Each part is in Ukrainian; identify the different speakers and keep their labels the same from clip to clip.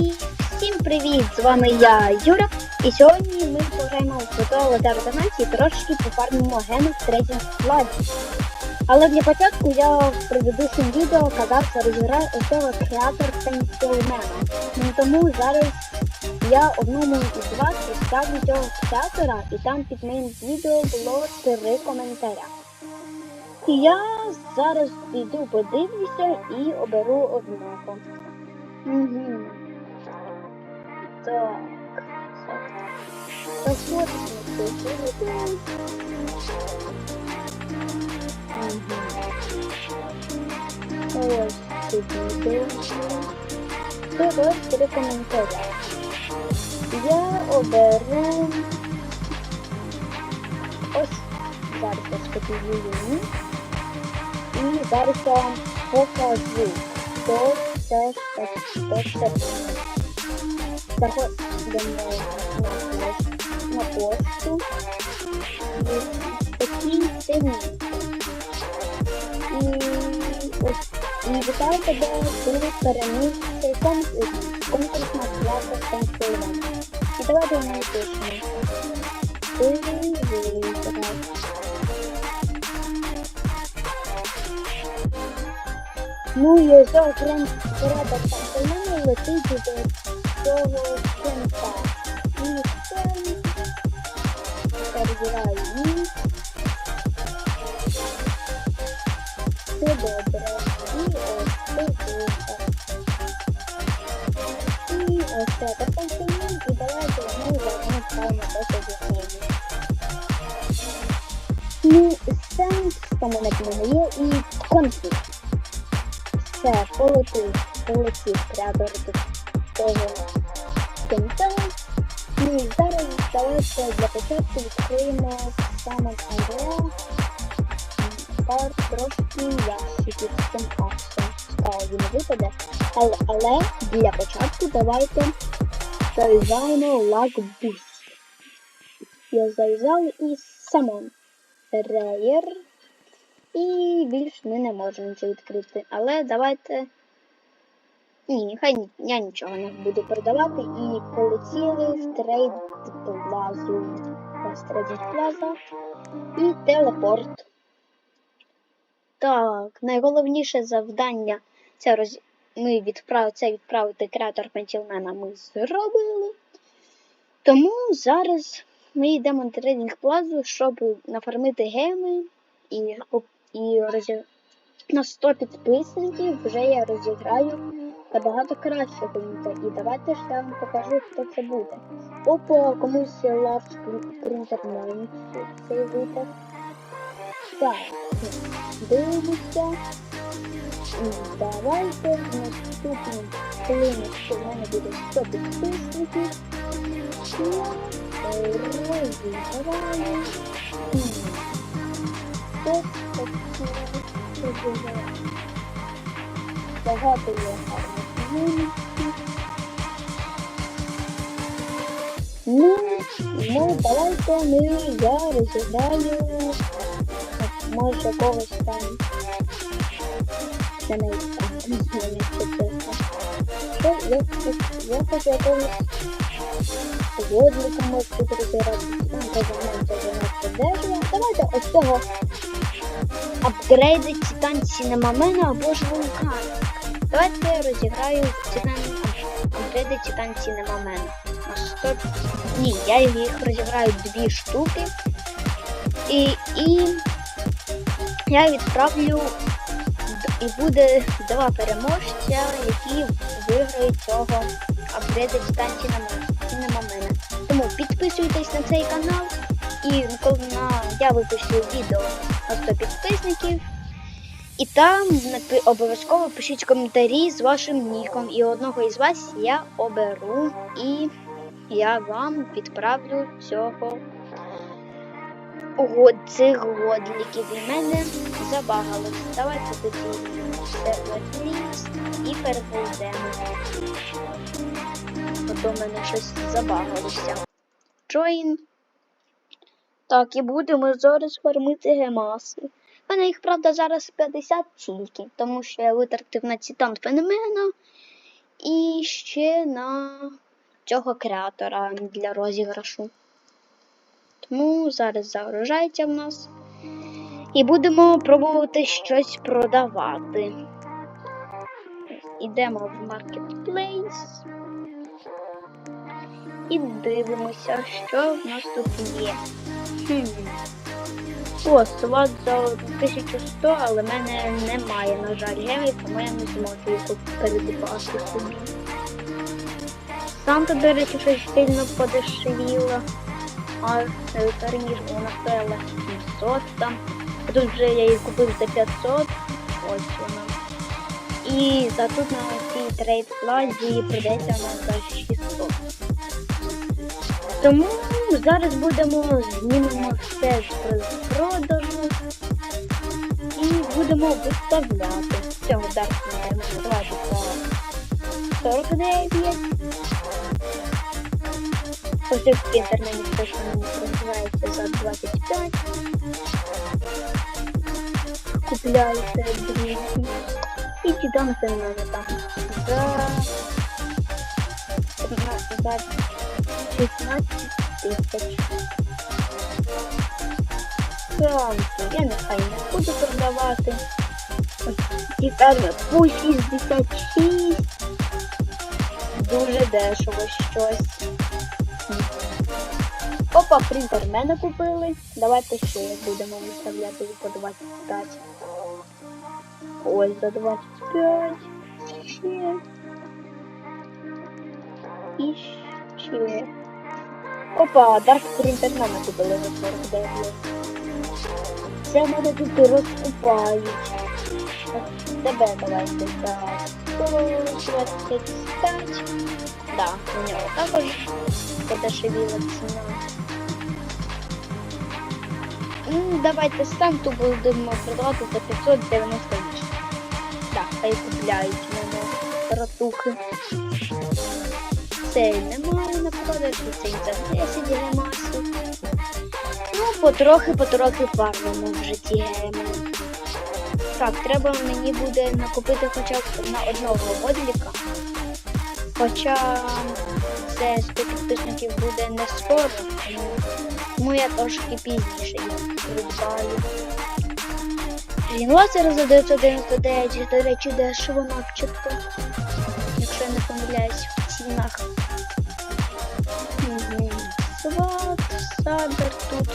Speaker 1: І всім привіт! З вами я, Юра. І сьогодні ми пограємо в фото Динації трошки пофармимо гени в третій складі. Але для початку я в предыдущому відео казав, що розіграю цього креатор пенсіонера. Ну, тому зараз я одному із вас представлю цього креатора, і там під моїм відео було три коментаря. І я зараз піду подивлюся і оберу одного. Угу. Так. Так от ми тут будемо. Угу. Ось тут відео. Тут три коментарі. Я оберу ось зараз я скопіюю. І зараз я покажу, хто це хто це. Заходимо на, пошту. Такий синій. І ось вітаю тебе, ти переміг цей конкурс, конкурсна класа Пенсильванія. І давайте ми напишемо. Ти виграв. Ну і ось окрем порядок Пенсильванії летить до конфлікт. Все, полетів, полетів креатор до того кінця. Ну і зараз давайте для початку відкриємо саме Андреа пар трошки ящиків з цим аксом. Справді не випаде. Але, але для початку давайте зав'язаємо лагбус. Я зав'язав і самон. Реєр. І більш ми не можемо нічого відкрити. Але давайте. Ні, хай я нічого не буду продавати. І полетіли в трейд плазу. Трейд плаза. І телепорт. Так, найголовніше завдання це роз... ми відправ... це відправити креатор пентілмена ми зробили. Тому зараз ми йдемо на трейдинг плазу, щоб нафармити геми і, і розі... на 100 підписників вже я розіграю набагато краще вийде. І давайте ж я вам покажу, хто це буде. Опа, комусь лав принтер новий цей випав. Так, дивимося. Давайте наступним хвилину, що в мене буде 100 підписників. Я розіграю. Багато є гарних. Ну, давайте ми я розіграю може когось там. Це не. Що, я, хочу якогось водника може тут розіграти. Там. Давайте ось цього апгрейди Титан Cinema або ж вулкан. Давайте я розіграю Титан апгрейди Титан Cinema на 100. Ні, я їх розіграю дві штуки. І, і я відправлю і буде два переможця, які виграють цього апгрейду дистанції на мене. Тому підписуйтесь на цей канал і коли на я випущу відео на 100 підписників. І там обов'язково пишіть коментарі з вашим ніком. І одного із вас я оберу і я вам відправлю цього год, цих годліків і мене забагалось. Давайте тоді сервер і перейдемо. До мене щось забагалося. Join. Так, і будемо зараз фармити гемаси. У мене їх, правда, зараз 50 тільки, тому що я витратив на цитант феномена. І ще на цього креатора для розіграшу. Тому зараз загружається в нас. І будемо пробувати щось продавати. Ідемо в Marketplace і дивимося, що в нас тут є. О, слот за 1100, але в мене немає, на жаль, гемів, тому я не зможу передбати собі. Санта, до речі, щось сильно подешевіло. А раніше вона стояла 700 там. А тут вже я її купив за 500. Ось вона. І за тут на цій трейд плазі прийдеться вона за 600. Тому зараз будемо знімемо з продажу і будемо виставляти. Цього давати по 49. Ось в інтернеті мені називається за 25. Купляйте друзі. І дідам за мене там за, за 16 тисяч. Франки, я нехай не буду продавати. Ось ці по 66. Дуже дешево щось. Опа, принтер мене купили. Давайте ще будемо виставляти по 25. Ось за 25. Ще. І ще. Опа, Dark Printer мене купили за 49. Це мене тут розкупають. Тебе давайте за 125. Да, у нього також подешевіла ціна. Ну, давайте Санту будемо продавати за 598. Так, хай купляють мене ратухи. Цей немає на продаж, цей за 10 гемасів. Ну, потрохи-потрохи фармимо в житті геми. Так, треба мені буде накупити хоча б на одного модліка. Хоча це 100 підписників буде не скоро, тому, я трошки пізніше їх придбаю. Лазер за 999, до речі, дешево начебто, якщо я не помиляюсь Мгм. Сват, садер тут.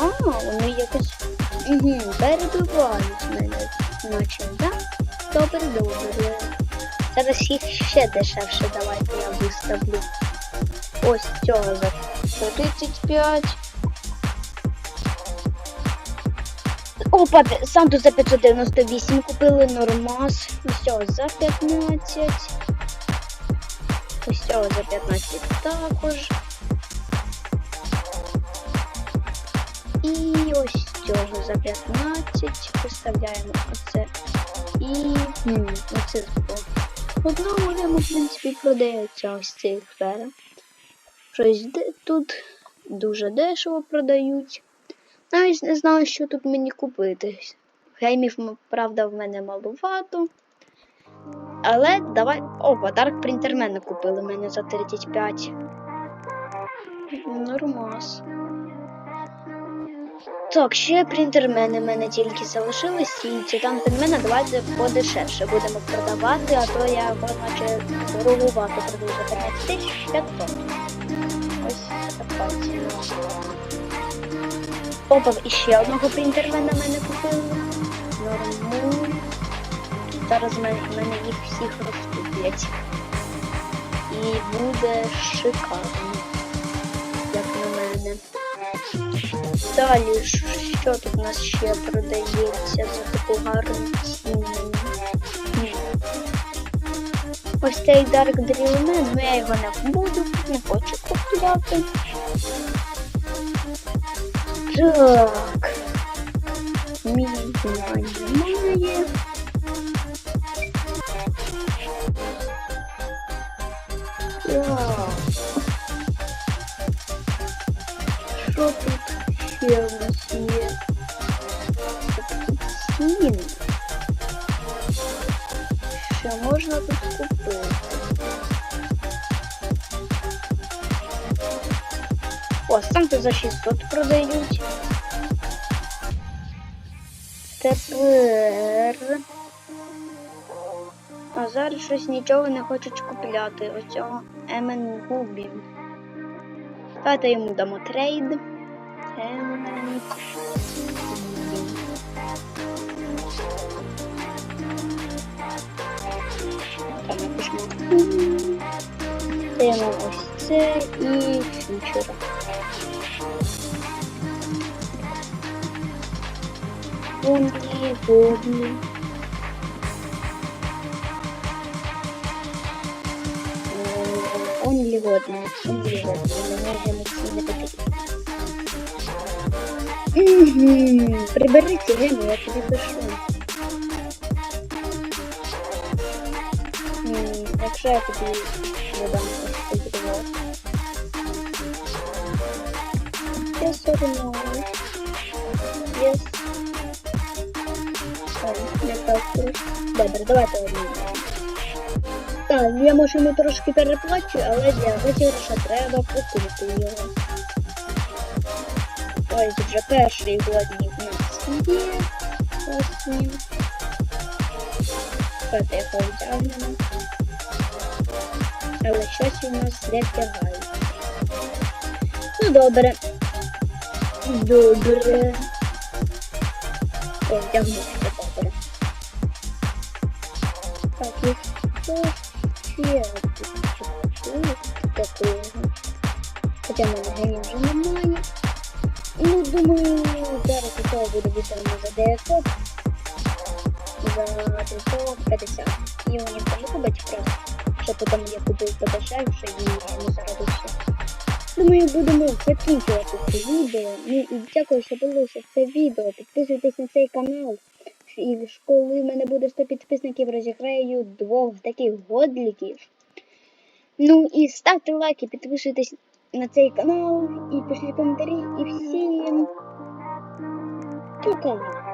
Speaker 1: А, вони якось угу, перебивають мене, наче, так? Добре, добре. Зараз їх ще дешевше давайте я виставлю. Ось цього за 135. Опа, Санту за 598 купили нормас. Ось за 15. Ось цього за 15 також. І ось цього за 15. Виставляємо оце. І хм, оце збор. Одному рему, в принципі, продається ось цей фера. Щось тут дуже дешево продають. Навіть не знаю, що тут мені купити. Геймів, правда, в мене малувато. Але давай. Dark Printer мене купили мене за 35. Нормас. Так, ще принтермени в мене тільки залишились, і титан пенмена давайте подешевше будемо продавати, а то я наче дороговато продаю за 15 тисяч 500. Ось така ціна. Опа, і ще одного принтермена мене купили. Нормуль. Зараз мене, мене їх всіх розкуплять. І буде шикарно, як на мене. Далі, що тут у нас ще продається за таку гарну ціну? Ось цей Dark Drillman, ну я його не буду, не хочу купувати. Так. Мій немає. О, станки за 600 продають. Тепер. А зараз щось нічого не хочуть купляти. Оцього Емен Губі. Давайте йому дамо трейд. Емен. Там напишемо. Ось це і фьючер. Онлі, гоблі. Онлі годні. Онлі годні. Мені вже не всі не потрібні. Угу. Прибери ці геми, я тобі пишу. М, Якщо я тобі додам ось цей перевод. Я соревнуюсь. Yes. Просто. Добре, давайте одну. Так, я може йому трошки переплачу, але для виграша треба купити його. Ось вже перший годний в нас є. Ось він. Втягнемо. Але щось у нас не втягається. Ну добре. Добре. О, втягнувся, і що ще тут такого? Хоча в мене генів вже. Ну, думаю, зараз у того буде віддано за 900, за 350. І ніхто не купить просто, що потім я купив подешевше і не заробився. Думаю, будемо закінчувати це відео. Ну і дякую, що дивилися це відео. Підписуйтесь на цей канал. І коли в мене буде 100 підписників, розіграю двох таких годліків. Ну і ставте лайки, підписуйтесь на цей канал і пишіть коментарі. І всім пока!